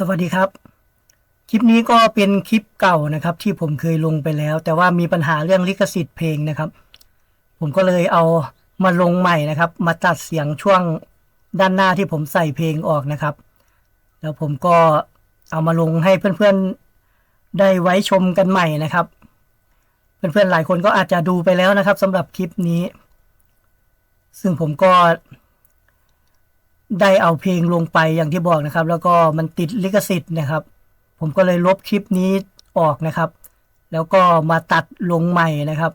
สวัสดีครับ คลิปนี้ก็เป็นคลิปเก่านะครับ ที่ผมเคยลงไปแล้ว แต่ว่ามีปัญหาเรื่องลิขสิทธิ์เพลงนะครับ ผมก็เลยเอามาลงใหม่นะครับ มาตัดเสียงช่วงด้านหน้าที่ผมใส่เพลงออกนะครับ แล้วผมก็เอามาลงให้เพื่อนๆได้ไว้ชมกันใหม่นะครับ เพื่อนๆหลายคนก็อาจจะดูไปแล้วนะครับสำหรับคลิปนี้ ซึ่งผมก็ ได้เอาเพลงลงไปอย่างที่บอกนะครับ แล้วก็มันติดลิขสิทธิ์นะครับ ผมก็เลยลบคลิปนี้ออกนะครับ แล้วก็มาตัดลงใหม่นะครับ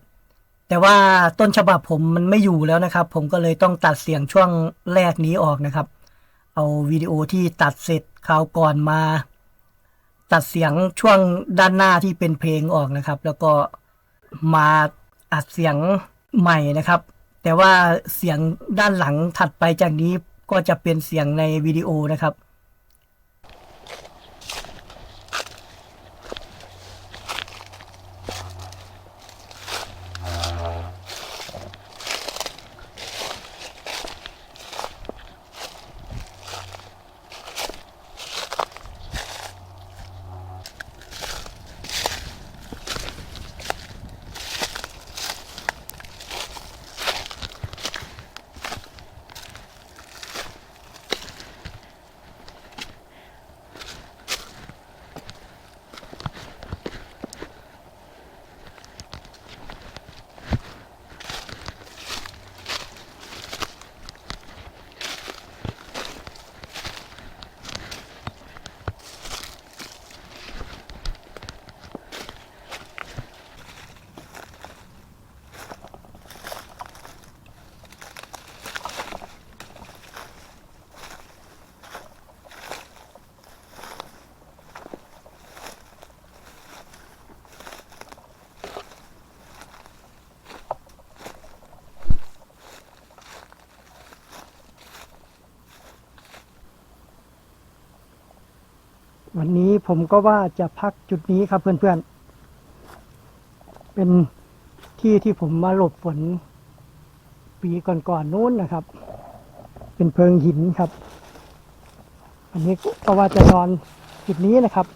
แต่ว่าต้นฉบับผมมันไม่อยู่แล้วนะครับ ผมก็เลยต้องตัดเสียงช่วงแรกนี้ออกนะครับ เอาวิดีโอที่ตัดเสร็จคราวก่อนมา ตัดเสียงช่วงด้านหน้าที่เป็นเพลงออกนะครับ แล้วก็มาอัดเสียงใหม่นะครับ แต่ว่าเสียงด้านหลังถัดไปจากนี้ ก็จะเป็นเสียงในวิดีโอนะครับ วันนี้ผมก็ว่าจะพักจุดนี้ครับเพื่อนๆ เป็นที่ที่ผมมาหลบฝน ปีก่อนๆนู้นนะครับ เป็นเพิงหินครับอันนี้ก็ว่าจะนอนจุดนี้นะครับ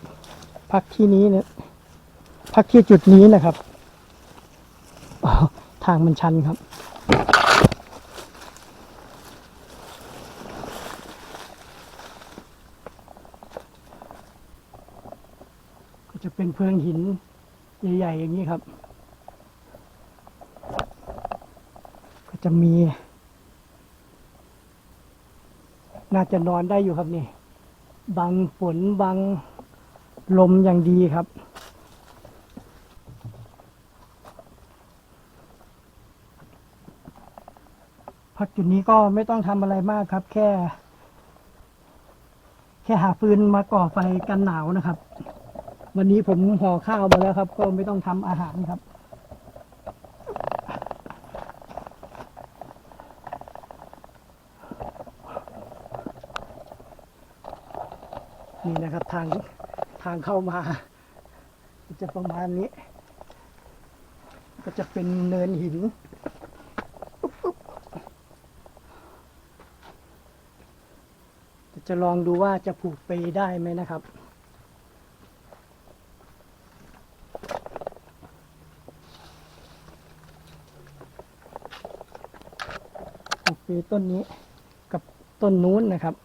พักที่นี้เนี่ยพักที่จุดนี้นะครับ ทางมันชันครับ จะเป็นเพิงหินใหญ่ๆอย่างนี้ครับ ก็จะมี น่าจะนอนได้อยู่ครับนี่บังฝนบังลมอย่างดีครับพักจุดนี้ก็ไม่ต้องทำอะไรมากครับ แค่ แค่หาฟืนมาก่อไฟกันหนาวนะครับ วันนี้ผมห่อข้าวมาแล้วครับ ก็ไม่ต้องทำอาหารครับ นี่นะครับทางทางเข้ามาจะประมาณนี้ ก็จะเป็นเนินหินจะลองดูว่าจะผูกไปได้ไหมนะครับ คือต้นนี้กับต้นนู้นนะครับ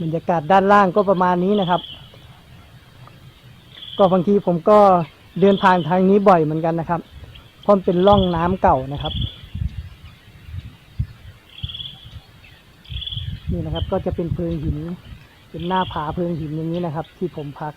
บรรยากาศด้านล่างก็ประมาณนี้นะครับ ก็บางทีผมก็เดินผ่านทางนี้บ่อยเหมือนกันนะครับเพราะมันเป็นร่องน้ำเก่านะครับ นี่นะครับก็จะเป็นเพิงหิน เป็นหน้าผาเพิงหินอย่างนี้นะครับ ที่ผมพัก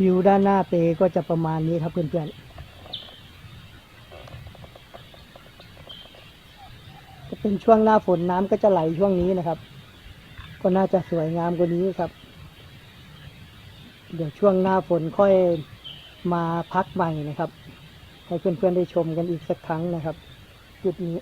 วิวด้านหน้าเปก็จะประมาณนี้ครับเพื่อนๆจะเป็นช่วงหน้าฝนน้ำก็จะไหลช่วงนี้นะครับ ก็น่าจะสวยงามกว่านี้ครับ เดี๋ยวช่วงหน้าฝนค่อยมาพักใหม่นะครับ ให้เพื่อนๆได้ชมกันอีกสักครั้งนะครับ จุดนี้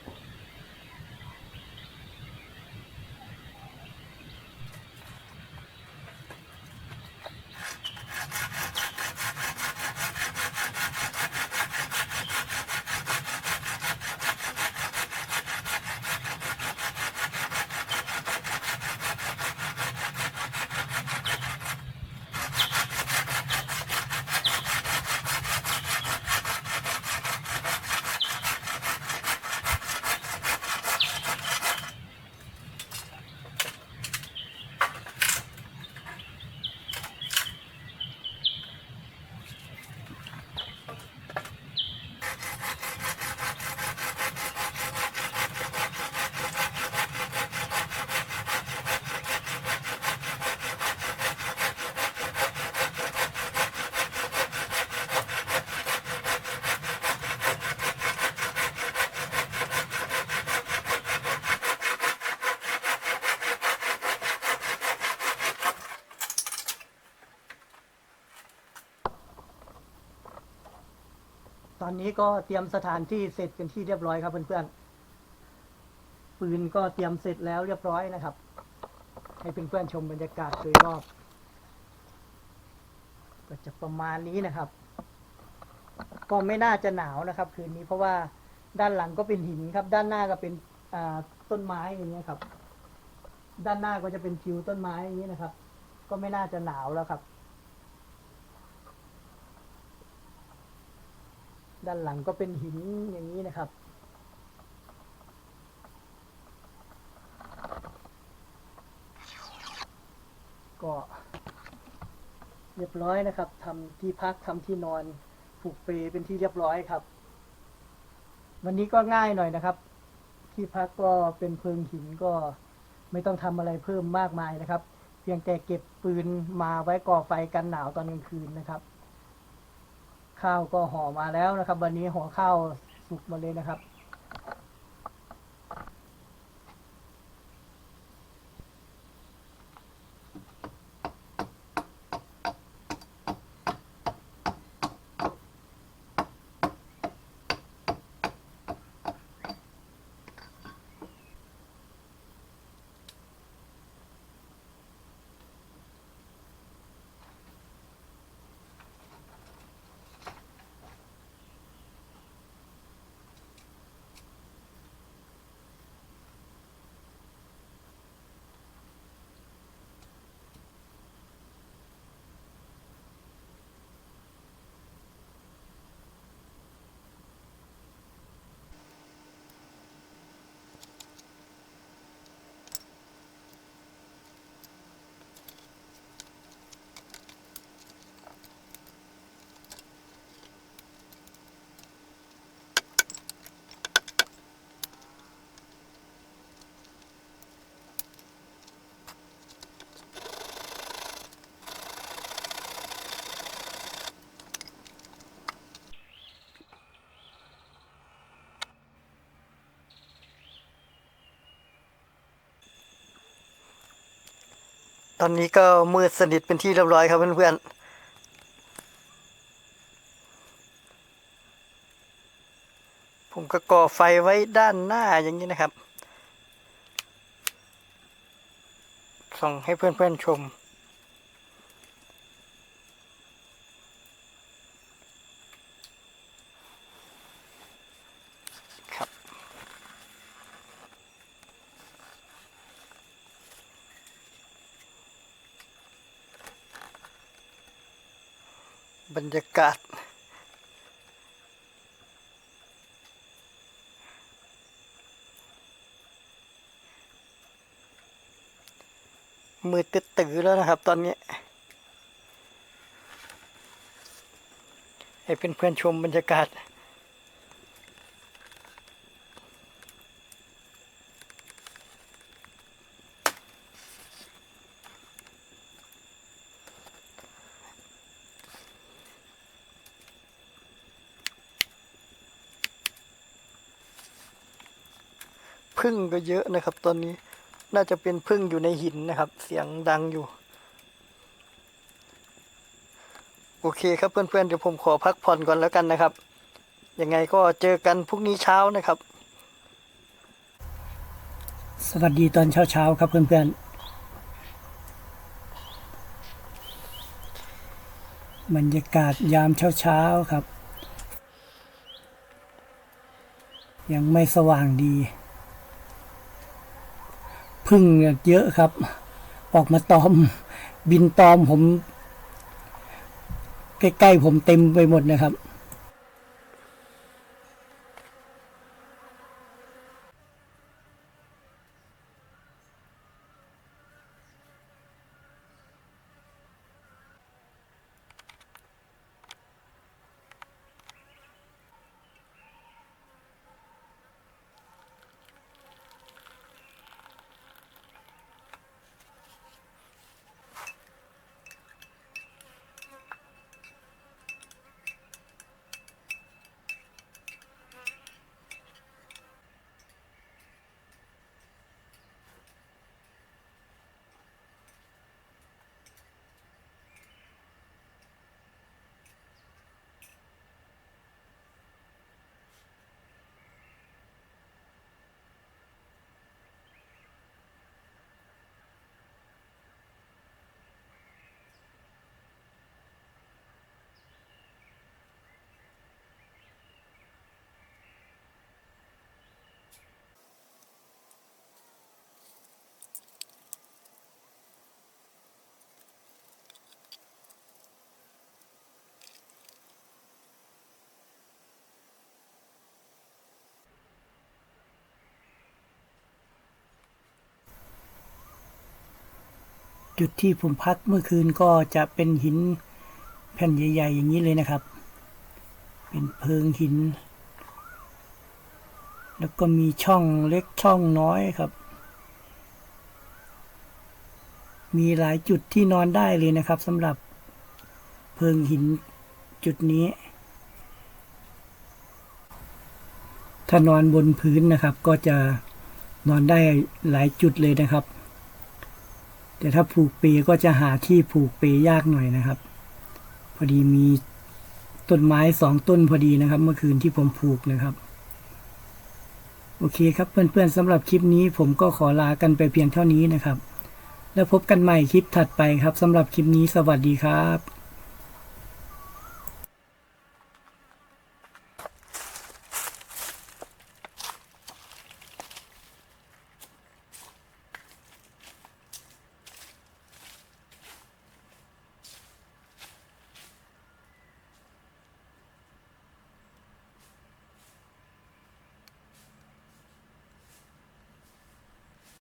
นนี้ก็เตรียมสถานที่เสร็จกันที่เรียบร้อยครับเพื่อนๆ ปืนก็เตรียมเสร็จแล้วเรียบร้อยนะครับ ให้เพื่อนๆชมบรรยากาศโดยรอบก็จะประมาณนี้นะครับ ก็ไม่น่าจะหนาวนะครับ คืนนี้เพราะว่าด้านหลังก็เป็นหินครับ ด้านหน้าก็เป็นต้นไม้อย่างเงี้ยครับ ด้านหน้าก็จะเป็นทิวต้นไม้อย่างนี้นะครับ ก็ไม่น่าจะหนาวแล้วครับ ด้านหลังก็เป็นหินอย่างนี้นะครับ ก็เรียบร้อยนะครับทำที่พักทำที่นอนผูกเปเป็นที่เรียบร้อยครับ วันนี้ก็ง่ายหน่อยนะครับ ที่พักก็เป็นเพิงหินก็ไม่ต้องทำอะไรเพิ่มมากมายนะครับ เพียงแต่เก็บปืนมาไว้ก่อไฟกันหนาวตอนกลางคืนนะครับ ข้าวก็ห่อมาแล้วนะครับ วันนี้ห่อข้าวสุกมาเลยนะครับ ตอนนี้ก็มืดสนิทเป็นที่เรียบร้อยครับเพื่อนๆผมก็ก่อไฟไว้ด้านหน้าอย่างนี้นะครับ ส่งให้เพื่อนๆชม บรรยากาศ มือตึ๊ดตือแล้วนะครับตอนนี้ ให้เพื่อนๆชมบรรยากาศ พึ่งก็เยอะนะครับ ตอนนี้น่าจะเป็นพึ่งอยู่ในหินนะครับ เสียงดังอยู่ โอเคครับเพื่อนๆเดี๋ยวผมขอพักผ่อนก่อนแล้วกันนะครับยังไงก็เจอกันพรุ่งนี้เช้านะครับ สวัสดีตอนเช้าๆครับเพื่อนๆบรรยากาศยามเช้าๆครับ ยังไม่สว่างดี พึ่งเยอะครับ ออกมาตอม บินตอมผม ใกล้ๆผมเต็มไปหมดนะครับ จุดที่ผมพักเมื่อคืนก็จะเป็นหินแผ่นใหญ่ ๆ อย่างนี้เลยนะครับ เป็นเพิงหิน แล้วก็มีช่องเล็กช่องน้อยครับ มีหลายจุดที่นอนได้เลยนะครับสำหรับเพิงหินจุดนี้ ถ้านอนบนพื้นนะครับก็จะนอนได้หลายจุดเลยนะครับ แต่ถ้าผูกเปก็จะหาที่ผูกเปยากหน่อยนะครับ พอดีมีต้นไม้สองต้นพอดีนะครับ เมื่อคืนที่ผมผูกนะครับ โอเคครับเพื่อนๆสำหรับคลิปนี้ผมก็ขอลากันไปเพียงเท่านี้นะครับ แล้วพบกันใหม่คลิปถัดไปครับสำหรับคลิปนี้สวัสดีครับ